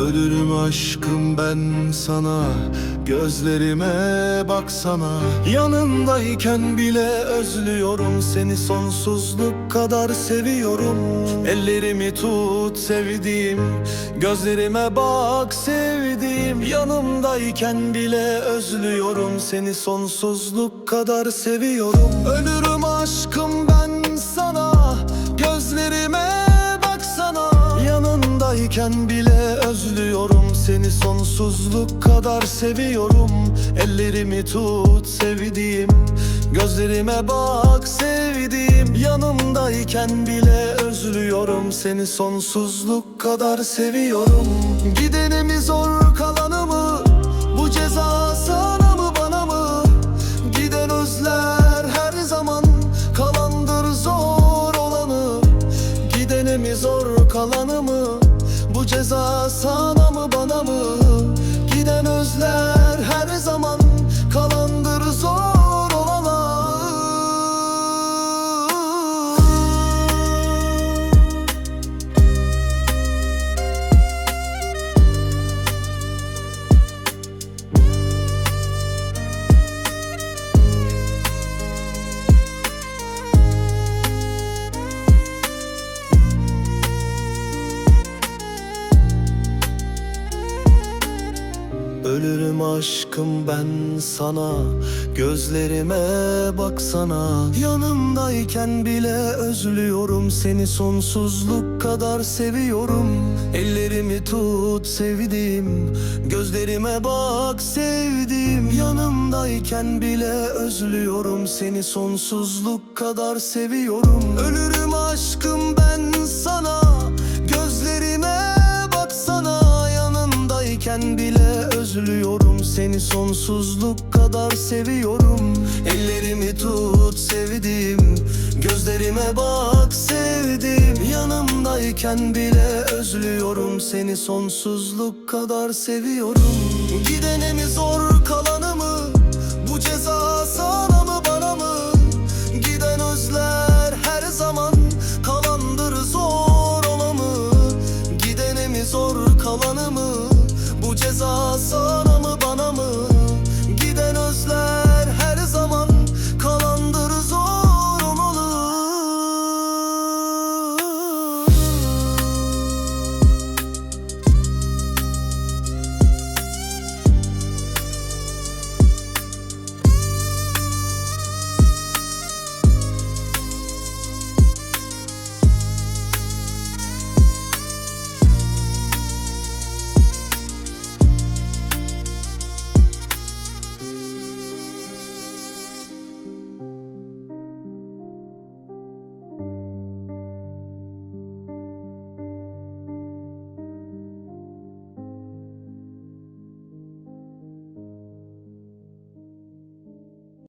Ölürüm aşkım ben sana Gözlerime baksana. Yanındayken bile özlüyorum Seni sonsuzluk kadar seviyorum. Ellerimi tut sevdiğim Gözlerime bak sevdiğim. Yanımdayken bile özlüyorum Seni sonsuzluk kadar seviyorum. Ölürüm aşkım ben Yanındayken bile özlüyorum Seni. Sonsuzluk kadar seviyorum. Ellerimi tut sevdiğim. Gözlerime bak sevdiğim. Yanımdayken bile özlüyorum Seni. Sonsuzluk kadar seviyorum. Gidenimi zor kalanı mı Bu ceza sana mı bana mı? Giden özler her zaman Kalandır zor olanı. Gidene mi zor kalanı Ölürüm aşkım ben sana Gözlerime baksana. Yanımdayken bile özlüyorum Seni sonsuzluk kadar seviyorum. Ellerimi tut sevdiğim Gözlerime bak sevdiğim. Yanımdayken bile özlüyorum Seni sonsuzluk kadar seviyorum. Ölürüm aşkım ben sana özlüyorum Seni sonsuzluk kadar seviyorum. Ellerimi tut sevdiğim Gözlerime bak sevdiğim. Yanımdayken bile özlüyorum Seni sonsuzluk kadar seviyorum. Gidene mi zor